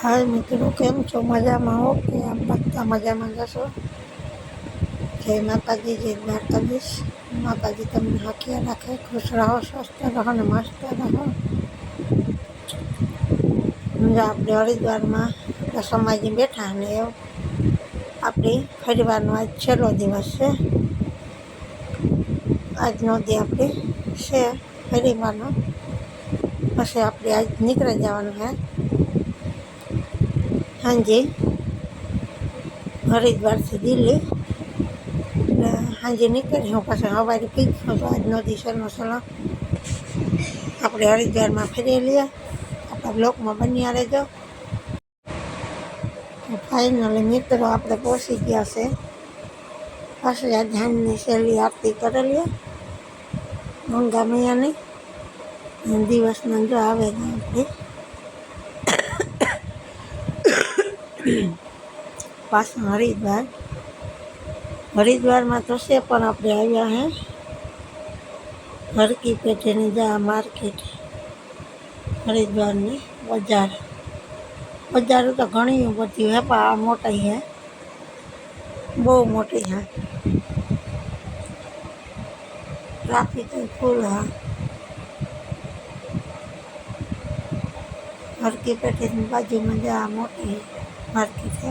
હાય મિત્રો કેમ છો મજામાં હો કે આમ બધા મજામાં જશો જય માતાજી જય દ્વારકાધીશ માતાજી તમને હાકીયા રાખે ખુશ રહો સ્વસ્થ રહો ને મસ્ત રહો આપણે હરિદ્વારમાં સમાજી બેઠા ને આપણી ફરીવારનો આજ છેલ્લો દિવસ છે આજનો દી આપણે છે ફરીવાનો પછી આપણે આજ નીકળી જવાનું છે સાંજે હરિદ્વારથી દિલ્હી એટલે સાંજે નીકળી હું પાછા સવારે પીક તો આજનો દિવસનો સલાહ આપણે હરિદ્વારમાં ફરી લઈએ આપણા બ્લોકમાં બની બન્યા રહેજો ફાઇનલી મિત્રો આપણે પહોંચી ગયા છે પાછી આ ધ્યાનની શૈલી આરતી કરેલી ગંગા મૈયાની દિવસના જો આવે આપણે પાછું હરિદ્વાર હરિદ્વારમાં તો છે પણ આપણે આવ્યા હે હરકી પેટેની જા માર્કેટ હરિદ્વારની બજાર બજારો તો ઘણી બધી હે પણ આ મોટી હે બહુ મોટી હે ટ્રાફિક ફૂલ હા હરકી પેટેની બાજુમાં જા મોટી હે ભરતી છે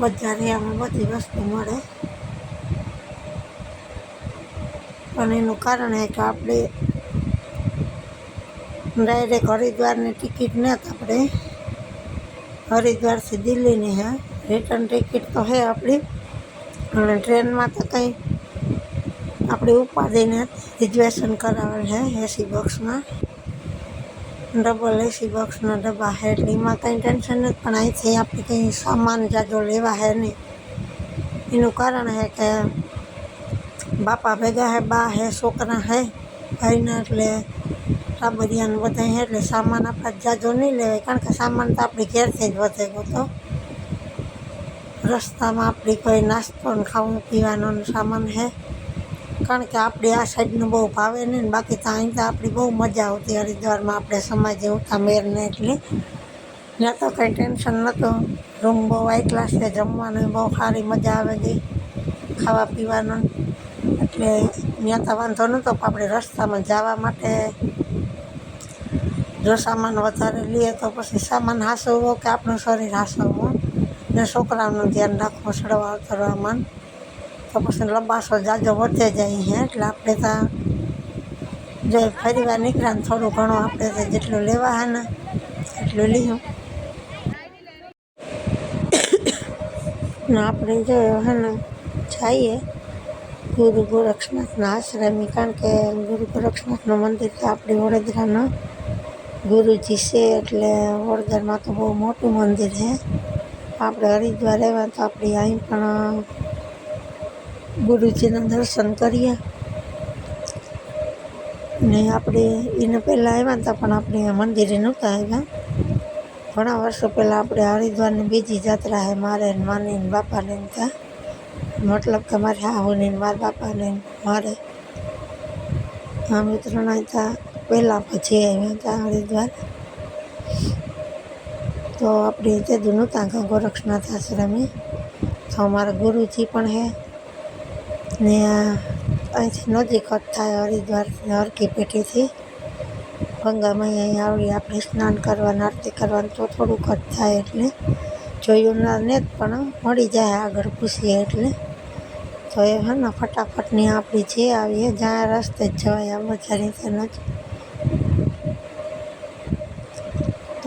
બજારે અમે બધી વસ્તુ મળે પણ એનું કારણ એ કે આપણે ડાયરેક્ટ હરિદ્વારની ટિકિટ ને આપણે હરિદ્વારથી દિલ્હીની હે રિટર્ન ટિકિટ તો હે આપણી અને ટ્રેનમાં તો કંઈ આપણે ઉપાડીને રિઝર્વેશન કરાવેલ છે એસી બોક્સમાં ડબલ એસી બોક્સના ડબ્બા હે એટલે એમાં કંઈ ટેન્શન નથી પણ અહીંથી આપણે કંઈ સામાન જાજો લેવા હે નહીં એનું કારણ હે કે બાપા ભેગા હે બા હે છોકરા હે ભાઈના એટલે ટાબરિયાને બધા હે એટલે સામાન આપણા જાજો નહીં લેવાય કારણ કે સામાન તો આપણી ઘેરથી જ વધે તો રસ્તામાં આપણી કોઈ નાસ્તો ખાવાનું પીવાનો સામાન હે કારણ કે આપણે આ સાઈડનું બહુ ભાવે નહીં ને બાકી તો અહીં તો આપણી બહુ મજા આવતી હરિદ્વારમાં આપણે સમાજે ઉઠા મેરને એટલે ત્યાં તો કંઈ ટેન્શન નહોતું રૂમ બહુ હાઈ ક્લાસ છે જમવાનું બહુ સારી મજા આવે ગઈ ખાવા પીવાનું એટલે ત્યાં તો વાંધો નહોતો પણ આપણે રસ્તામાં જવા માટે જો સામાન વધારે લઈએ તો પછી સામાન હાસવવો કે આપણું શરીર હાસવવું ને છોકરાઓનું ધ્યાન રાખવું સડવા ઉતરવામાં तो लंबा सजा जब ते जाइए आपने तो जो तो तो लेवा है ना जो है जाइए गुरु गोरक्षनाथ न आश्रम कारण के गुरु गोरक्षनाथ ना मंदिर तो आप वडोदरा गुरु जी से एट्ले में तो बहुत मोटू मंदिर है आप हरिद्वार रहें तो आप अँप ગુરુજીના દર્શન કરીએ ને આપણે એને પહેલાં આવ્યા હતા પણ આપણે મંદિરે નહોતા આવ્યા ઘણા વર્ષો પહેલાં આપણે હરિદ્વારની બીજી જાત્રા હે મારે ને બાપાને ત્યાં મતલબ કે મારે હાહુને મારા બાપાને મારે આ મિત્રોના ત્યાં પહેલાં પછી આવ્યા હતા હરિદ્વાર તો આપણે તે દુનું તાંકા ગોરક્ષનાથ આશ્રમે તો અમારા ગુરુજી પણ હે नजीक था हरिद्वार अर्की पेटी थी गंगा मैं अँ आरती करने तो थोड़क थाय जाए आग पूछिए एट्ले है ना फटाफट आप जे आए रस्ते जवाए बजार रीते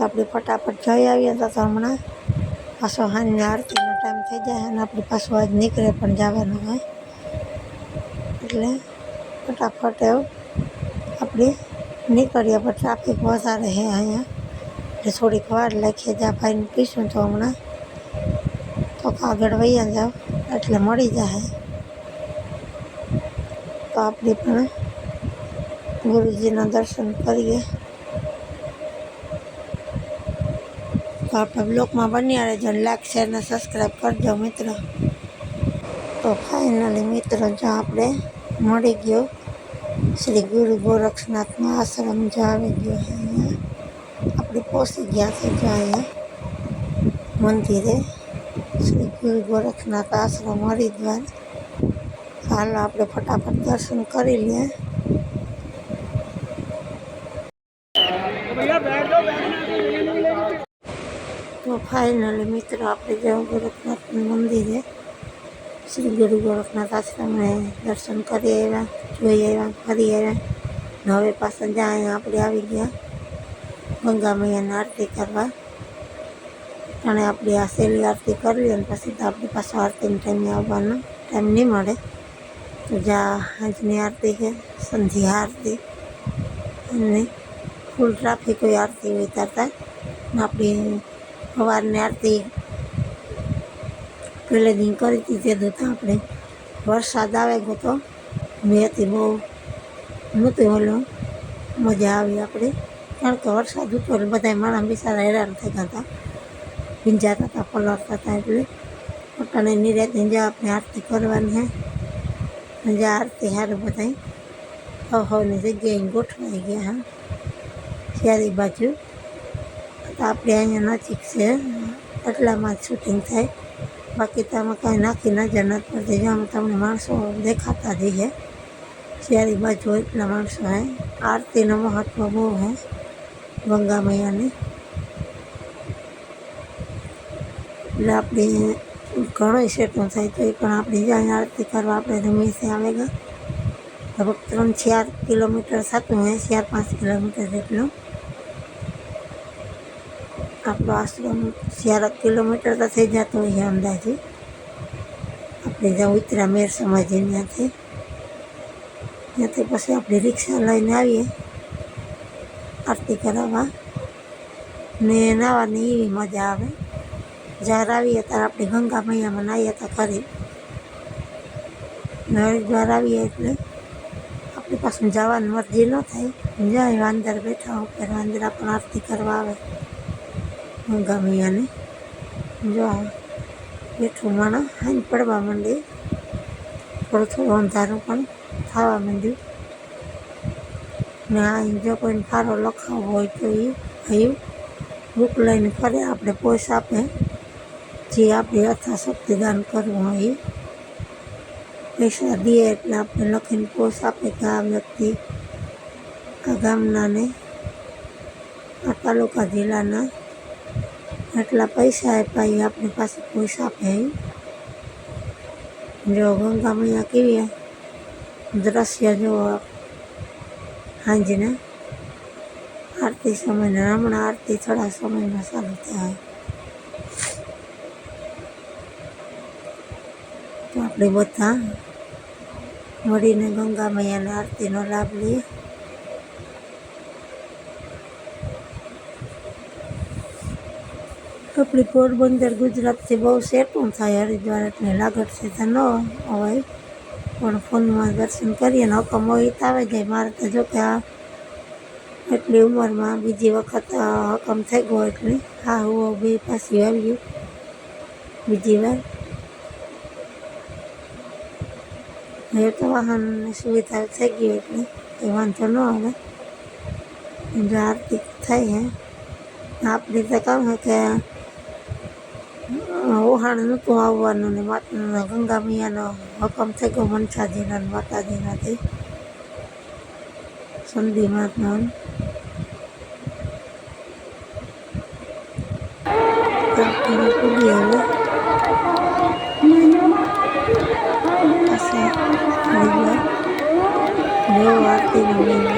अपने फटाफट जी आई हम पास हाँ आरती टाइम थी जाए अपने पास आज निकले पर जावा એટલે ફટાફટ એવું આપણે નીકળીએ પણ ટ્રાફિક વધારે છે અહીંયા એટલે થોડીક વાર લખીએ ત્યાં ભાઈને પીશું તો હમણાં તો આગળ વૈયા જાવ એટલે મળી જાય તો આપણે પણ ગુરુજીના દર્શન કરીએ તો આપણે બ્લોગમાં બન્યા રહેજો અને લાઈક શેર અને સબસ્ક્રાઈબ કરજો મિત્રો તો ફાઇનલી મિત્રો જો આપણે મળી ગયો શ્રી ગુરુ ગોરક્ષનાથનો આશ્રમ આવી ગયો છે અહીંયા આપણે પહોંચી ગયા છે જો મંદિરે શ્રી ગુરુ ગોરખનાથ આશ્રમ હરિદ્વાર ચાલો આપણે ફટાફટ દર્શન કરી લઈએ તો ફાઇનલી મિત્રો આપણે જવું ગોરખનાથનું મંદિરે શ્રી ગુરુ ગોરખનાથ આશ્રમે દર્શન કરી આવ્યા જોઈ આવ્યા ફરી આવ્યા હવે પાછા જ્યાં આપણે આવી ગયા ગંગા મૈયાની આરતી કરવા અને આપણે આ સહેલી આરતી કરી લઈએ અને પછી તો આપણે પાછો આરતીની ટાઈમે આવવાનો ટાઈમ નહીં મળે તો જ્યાં આજની આરતી છે સંધ્યા આરતી અને ફૂલ ટ્રાફિક હોય આરતી હોય ત્યાં આપણે સવારની આરતી વેલેડિંગ કરી હતી તે ધોતા આપણે વરસાદ આવે ગયો તો મેથી બહુ નહોતી ઓલો મજા આવી આપણે કારણ કે વરસાદ ઉતો એટલે બધા માણસ બિચારા હેરાન થઈ ગયા હતા ભીંજાતા હતા પલળતા હતા એટલે પોતાને નિરાતે જ આપણે આરતી કરવાની હે જે આરતી હારે બધા હવની જગ્યાએ ગોઠવાઈ ગયા હા ચારી બાજુ આપણે અહીંયા નજીક છે એટલામાં જ શૂટિંગ થાય बाकी तो अमे कहीं नाखी न जाना तो जो तो हम तमने मणसों देखाता जी है शहरी बाजू इतना मणसों है आरती ना महत्व वो है गंगा मैया ने आप घो सेटू थे तो ये आप आरती करवा आप रमी से आएगा लगभग तरह छियार किलोमीटर थतु है छियार पांच किलोमीटर जटलू આપણું આ ચારક કિલોમીટર તો થઈ જતું હોય અંદાજે આપણે જ્યાં ઉતરા મેર સમાજે ત્યાંથી ત્યાંથી પછી આપણે રિક્ષા લઈને આવીએ આરતી કરાવવા ને નાવાની એવી મજા આવે જ્યારે આવીએ ત્યારે આપણે ગંગા મૈયામાં નાહીએ તો ખરી હરિદ્વાર આવીએ એટલે આપણી પાછું જવાની મરજી ન થાય જાય વાંદર બેઠા ઉપર વાંદરા પણ આરતી કરવા આવે ગામનાને જો આ મેં ચુમણા હૈન પડવા માંડે પડછોન તારો પર હવા માં દે ના ઈજો કોઈ ફારો લખો હોય તો ઈ હૈયું ભૂખ લઈને ફરે આપડે પોષ આપે જે આપ એ થા સક્તિદાન કરું હૈ એ શરબિયે આપને લખન પોષ આપે તમામ વ્યક્તિ ગામનાને પાપ લોકો દેલાને આટલા પૈસા આપ્યા એ આપણી પાસે પૈસા આપે જો ગંગા મૈયા કેવી દ્રશ્ય જો સાંજના આરતી સમયના હમણાં આરતી થોડા સમયમાં ચાલુ થાય તો આપણે બધા મળીને ગંગા મૈયાના આરતીનો લાભ લઈએ कपलीफोर बंदर गुजरात થી બહુ સેટું થાય અરિ દ્વારા ને લાગડ સદા નો હવે પરફોર્મ દર્શન કરી ને પોમોઈતા વૈ જય માથે જો કે આ એટલી ઉંમર માં બીજી વખત હકમ થઈ ગયો એટલે હા હું ઓબી પાસી આવી બીજી વાર મે તો વહન ની સુવિધા થી ગઈતી એ વાંતલો આને રાત ઠક થઈ હે આપ બીજકામ હ કે Tuhan ini kuawan nuni mat nagang kami ano makom kuman sa dinan mat sa dinati sundi mat nun tapi ako diyan